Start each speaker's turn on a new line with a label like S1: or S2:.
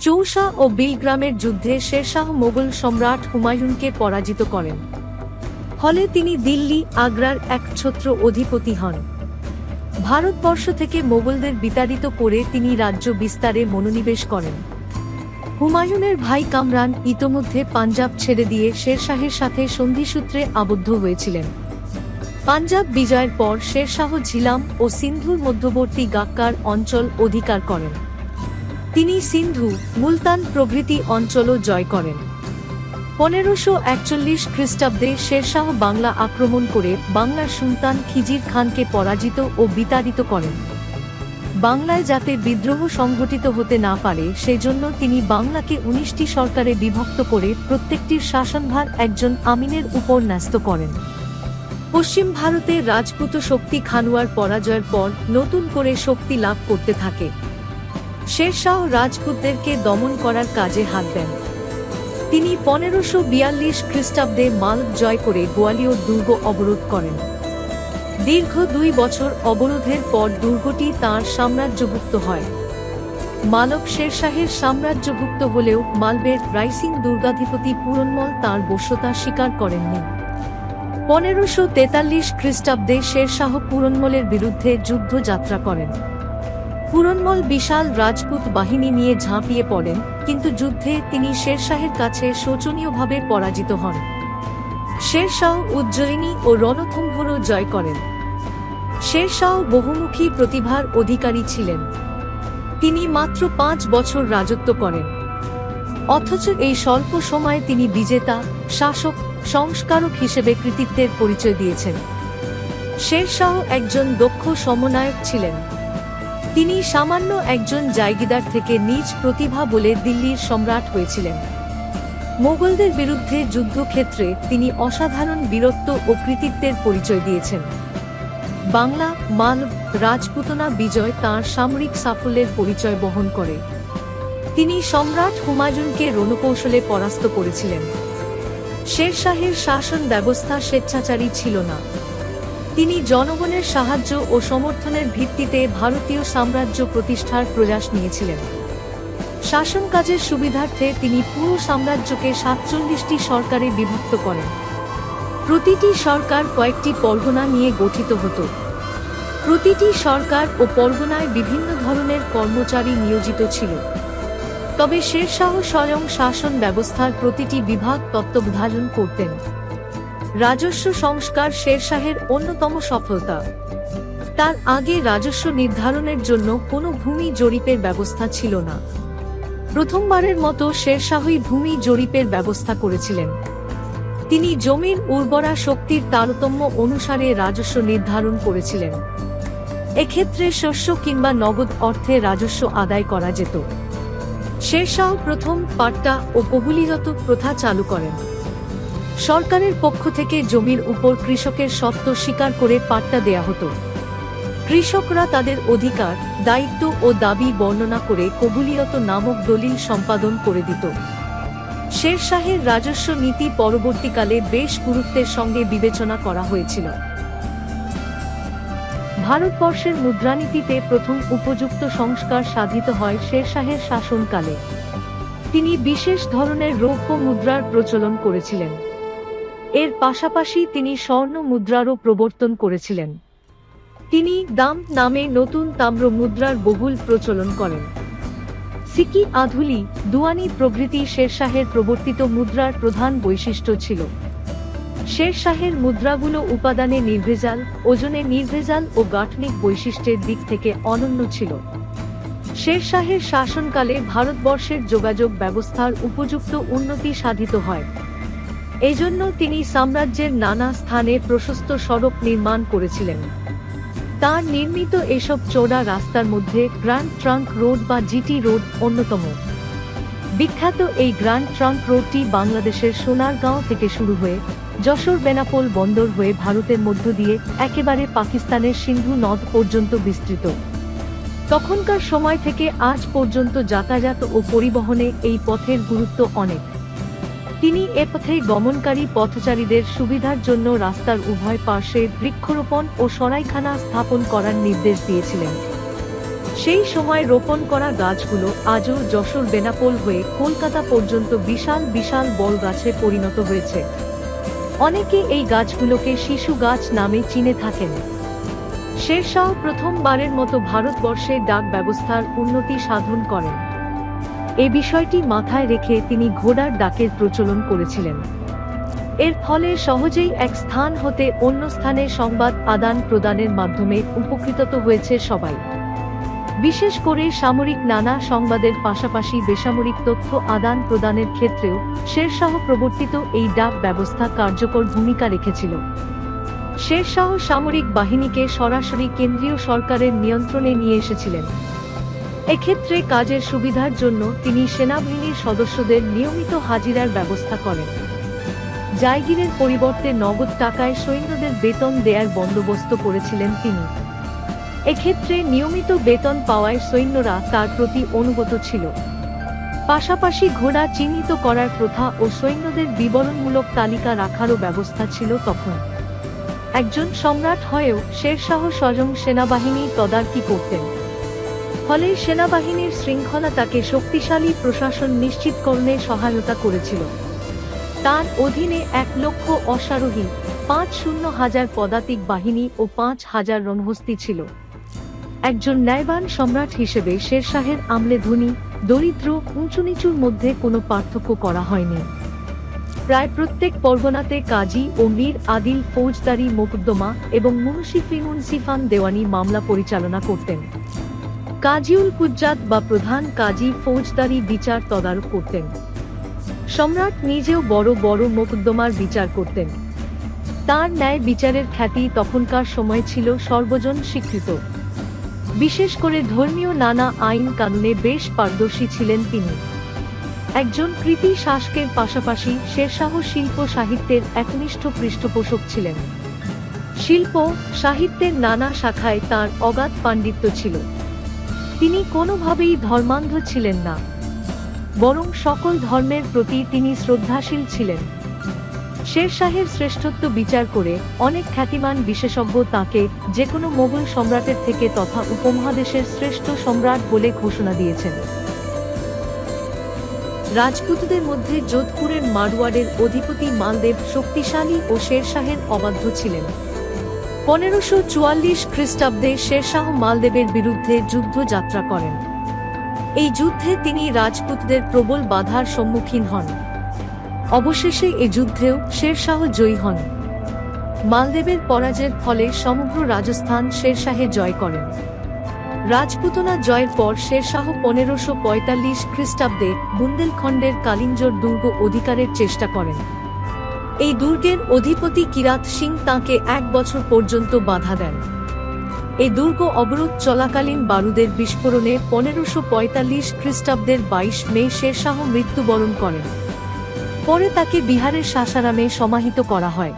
S1: চৌসা ও বিলগ্রামের যুদ্ধে শেরশাহ মোগল সম্রাট হুমায়ুনকে পরাজিত করেন। ফলে তিনি দিল্লি, আগ্রার একছত্র অধিপতি হন। ভারতবর্ষ থেকে মোগলদের বিতাড়িত করে তিনি রাজ্য বিস্তারে মনোনিবেশ করেন। হুমায়ুনের ভাই কামরান ইতোমধ্যে পাঞ্জাব ছেড়ে দিয়ে শেরশাহের সাথে সন্ধিসূত্রে আবদ্ধ হয়েছিলেন। পাঞ্জাব বিজয়ের পর শেরশাহ ঝিলাম ও সিন্ধুর মধ্যবর্তী গাক্কার অঞ্চল অধিকার করেন। তিনি সিন্ধু, মুলতান প্রভৃতি অঞ্চলও জয় করেন। পনেরোশো একচল্লিশ খ্রিস্টাব্দে শেরশাহ বাংলা আক্রমণ করে বাংলার সুলতান খিজির খানকে পরাজিত ও বিতাড়িত করেন। বাংলায় যাতে বিদ্রোহ সংঘটিত হতে না পারে, সেজন্য তিনি বাংলাকে উনিশটি সরকারে বিভক্ত করে প্রত্যেকটির শাসনভার একজন আমিনের উপর ন্যস্ত করেন। পশ্চিম ভারতে রাজপুত শক্তি খানুয়ার পরাজয়ের পর নতুন করে শক্তি লাভ করতে থাকে। শেরশাহ রাজপুতদেরকে দমন করার কাজে হাত দেন। তিনি পনেরোশো বিয়াল্লিশ খ্রিস্টাব্দে মাল জয় করে গোয়ালিয়র দুর্গ অবরোধ করেন। দীর্ঘ দুই বছর অবরোধের পর দুর্গটি তাঁর সাম্রাজ্যভুক্ত হয়। মালব শেরশাহের সাম্রাজ্যভুক্ত হলেও মালবের রাইসিং দুর্গাধিপতি পূরণমল তাঁর বশ্যতা স্বীকার করেননি। পনেরোশো তেতাল্লিশ খ্রিস্টাব্দে শেরশাহ পূরণমলের বিরুদ্ধে যুদ্ধযাত্রা করেন। পূরণমল বিশাল রাজপুত বাহিনী নিয়ে ঝাঁপিয়ে পড়েন, কিন্তু যুদ্ধে তিনি শেরশাহের কাছে শোচনীয়ভাবে পরাজিত হন। শেরশাহ উজ্জয়িনী ও রণথম্ভরও জয় করেন। শেরশাহ বহুমুখী প্রতিভার অধিকারী ছিলেন। তিনি মাত্র পাঁচ বছর রাজত্ব করেন। অথচ এই স্বল্প সময়ে তিনি বিজেতা, শাসক সংস্কারক হিসেবে কৃতিত্বের পরিচয় দিয়েছেন। শেরশাহ একজন দক্ষ সমন্বয়ক ছিলেন। তিনি সামান্য একজন জায়গিদার থেকে নিজ প্রতিভা বলে দিল্লির সম্রাট হয়েছিলেন। মোগলদের বিরুদ্ধে যুদ্ধক্ষেত্রে তিনি অসাধারণ বীরত্ব ও কৃতিত্বের পরিচয় দিয়েছেন। বাংলা মালব রাজপুতনা বিজয় তাঁর সামরিক সাফল্যের পরিচয় বহন করে। তিনি সম্রাট হুমায়ুনকে রণকৌশলে পরাস্ত করেছিলেন। শেরশাহের শাসন ব্যবস্থা স্বেচ্ছাচারী ছিল না। তিনি জনগণের সাহায্য ও সমর্থনের ভিত্তিতে ভারতীয় সাম্রাজ্য প্রতিষ্ঠার প্রয়াস নিয়েছিলেন। শাসন কাজের সুবিধার্থে তিনি পুরো সাম্রাজ্যকে সাতচল্লিশটি সরকারে বিভক্ত করেন। প্রতিটি সরকার কয়েকটি পরগনা নিয়ে গঠিত হতো। প্রতিটি সরকার ও পরগনায় বিভিন্ন ধরনের কর্মচারী নিয়োজিত ছিল। তবে শেরশাহ স্বয়ং শাসন ব্যবস্থার প্রতিটি বিভাগ তত্ত্বাবধান করতেন। রাজস্ব সংস্কার শেরশাহের অন্যতম সফলতা। তার আগে রাজস্ব নির্ধারণের জন্য কোনো ভূমি জরিপের ব্যবস্থা ছিল না। প্রথমবারের মতো শেরশাহই ভূমি জরিপের ব্যবস্থা করেছিলেন। তিনি জমির উর্বরা শক্তির তারতম্য অনুসারে রাজস্ব নির্ধারণ করেছিলেন। এক্ষেত্রে শস্য কিংবা নগদ অর্থে রাজস্ব আদায় করা যেত। শেরশাহ প্রথম পাট্টা ও কবুলিগত প্রথা চালু করেন। সরকারের পক্ষ থেকে জমির উপর কৃষকের সত্ত্ব স্বীকার করে পাট্টা দেয়া হতো। কৃষকরা তাদের অধিকার, দায়িত্ব ও দাবি বর্ণনা করে কবুলিয়ত নামক দলিল সম্পাদন করে দিত। শেরশাহের রাজস্ব নীতি পরবর্তীকালে বেশ গুরুত্বের সঙ্গে বিবেচনা করা হয়েছিল। ভারতবর্ষের মুদ্রানীতিতে প্রথম উপযুক্ত সংস্কার সাধিত হয় শেরশাহের শাসনকালে। তিনি বিশেষ ধরনের রৌপ্য মুদ্রার প্রচলন করেছিলেন। এর পাশাপাশি তিনি স্বর্ণ মুদ্রারও প্রবর্তন করেছিলেন। তিনি দাম নামে নতুন তাম্র মুদ্রার বহুল প্রচলন করেন। সিকি আধুলি, দুয়ানি প্রভৃতি শেরশাহের প্রবর্তিত মুদ্রার প্রধান বৈশিষ্ট্য ছিল। শেরশাহের মুদ্রাগুলো উপাদানে নির্ভেজাল, ওজনে নির্ভেজাল ও গাঠনিক বৈশিষ্ট্যের দিক থেকে অনন্য ছিল। শেরশাহের শাসনকালে ভারতবর্ষের যোগাযোগ ব্যবস্থার উপযুক্ত উন্নতি সাধিত হয়। এজন্য তিনি সাম্রাজ্যের নানা স্থানে প্রশস্ত সড়ক নির্মাণ করেছিলেন। তার নির্মিত এসব চৌড়া রাস্তার মধ্যে গ্র্যান্ড ট্রাঙ্ক রোড বা জিটি রোড অন্যতম। বিখ্যাত এই গ্র্যান্ড ট্রাঙ্ক রোডটি বাংলাদেশের সোনারগাঁও থেকে শুরু হয়ে যশোর বেনাপোল বন্দর হয়ে ভারতের মধ্য দিয়ে একেবারে পাকিস্তানের সিন্ধু নদ পর্যন্ত বিস্তৃত। তখনকার সময় থেকে আজ পর্যন্ত যাতায়াত ও পরিবহনে এই পথের গুরুত্ব অনেক। তিনি এ পথে গমনকারী পথচারীদের সুবিধার জন্য রাস্তার উভয় পার্শ্বে বৃক্ষরোপণ ও সরাইখানা স্থাপন করার নির্দেশ দিয়েছিলেন। সেই সময় রোপণ করা গাছগুলো আজও যশোর বেনাপোল হয়ে কলকাতা পর্যন্ত বিশাল বিশাল বল গাছে পরিণত হয়েছে। অনেকে এই গাছগুলোকে শিশু গাছ নামে চিনে থাকেন। শেরশাহ প্রথমবারের মতো ভারতবর্ষে ডাক ব্যবস্থার উন্নতি সাধন করেন। এ বিষয়টি মাথায় রেখে তিনি ঘোড়ার ডাকের প্রচলন করেছিলেন। এর ফলে সহজেই এক স্থান হতে অন্য স্থানে সংবাদ আদান প্রদানের মাধ্যমে উপকৃত হয়েছে সবাই। বিশেষ করে সামরিক নানা সংবাদের পাশাপাশি বেসামরিক তথ্য আদান প্রদানের ক্ষেত্রেও শেরশাহ প্রবর্তিত এই ডাক ব্যবস্থা কার্যকর ভূমিকা রেখেছিল। শেরশাহ সামরিক বাহিনীকে সরাসরি কেন্দ্রীয় সরকারের নিয়ন্ত্রণে নিয়ে এসেছিলেন। এক্ষেত্রে কাজের সুবিধার জন্য তিনি সেনাবাহিনীর সদস্যদের নিয়মিত হাজিরার ব্যবস্থা করেন। জায়গিরের পরিবর্তে নগদ টাকায় সৈন্যদের বেতন দেয়ার বন্দোবস্ত করেছিলেন তিনি। এক্ষেত্রে নিয়মিত বেতন পাওয়ায় সৈন্যরা তার প্রতি অনুগত ছিল। পাশাপাশি ঘোড়া চিহ্নিত করার প্রথা ও সৈন্যদের বিবরণমূলক তালিকা রাখারও ব্যবস্থা ছিল তখন। একজন সম্রাট হয়েও শেরশাহ স্বয়ং সেনাবাহিনী তদারকি করতেন। ফলে সেনাবাহিনীর শৃঙ্খলা তাকে শক্তিশালী প্রশাসন নিশ্চিতকরণে সহায়তা করেছিল। তার অধীনে এক লক্ষ অশ্বারোহী, পাঁচ শূন্য হাজার পদাতিক বাহিনী ও পাঁচ হাজার রণহস্তি ছিল। একজন ন্যায়বান সম্রাট হিসেবে শেরশাহের আমলে ধনী, দরিদ্র উঁচু নিচুর মধ্যে কোনো পার্থক্য করা হয়নি। প্রায় প্রত্যেক পরগনাতে কাজী ও মীর আদিল ফৌজদারি মোকদ্দমা এবং মুনসিফি মুন্সিফান দেওয়ানি মামলা পরিচালনা করতেন। কাজীউল কুজ্জাত বা প্রধান কাজী ফৌজদারি বিচার তদারক করতেন। সম্রাট নিজেও বড় বড় মোকদ্দমার বিচার করতেন। তার ন্যায় বিচারের খ্যাতি তখনকার সময় ছিল সর্বজন স্বীকৃত। বিশেষ করে ধর্মীয় নানা আইন কানুনে বেশ পারদর্শী ছিলেন তিনি। একজন কৃতি শাসকের পাশাপাশি শেরশাহ শিল্প সাহিত্যের একনিষ্ঠ পৃষ্ঠপোষক ছিলেন। শিল্প সাহিত্যের নানা শাখায় তার অগাধ পাণ্ডিত্য ছিল। তিনি কোনোভাবেই ধর্মান্ধ ছিলেন না। বরং সকল ধর্মের প্রতি তিনি শ্রদ্ধাশীল ছিলেন। শেরশাহের শ্রেষ্ঠত্ব বিচার করে অনেক খ্যাতিমান বিশেষজ্ঞ তাকে যে কোনো মোগল সম্রাটের থেকে তথা উপমহাদেশের শ্রেষ্ঠ সম্রাট বলে ঘোষণা দিয়েছেন। রাজপুতদের মধ্যে যোধপুরের মারওয়াড়ের অধিপতি মালদেব শক্তিশালী ও শেরশাহের অবাধ্য ছিলেন। পনেরোশো চুয়াল্লিশ খ্রিস্টাব্দে শেরশাহ মালদেবের বিরুদ্ধে যুদ্ধ যাত্রা করেন। এই যুদ্ধে তিনি রাজপুতদের প্রবল বাধার সম্মুখীন হন। অবশেষে এ যুদ্ধেও শেরশাহ জয়ী হন। মালদেবের পরাজয়ের ফলে সমগ্র রাজস্থান শেরশাহে জয় করেন রাজপুতনা জয়ের পর শেরশাহ পনেরোশো পঁয়তাল্লিশ খ্রিস্টাব্দে বুন্দেলখণ্ডের কালিঞ্জর দুর্গ অধিকারের চেষ্টা করেন। এই দুর্গের অধিপতি কিরাত সিং তাঁকে এক বছর পর্যন্ত বাধা দেন। এই দুর্গ অবরোধ চলাকালীন বারুদের বিস্ফোরণে পনেরোশো পঁয়তাল্লিশ খ্রিস্টাব্দের বাইশ মে শেরশাহ মৃত্যুবরণ করেন। পরে তাকে বিহারের সাসারামে সমাহিত করা হয়।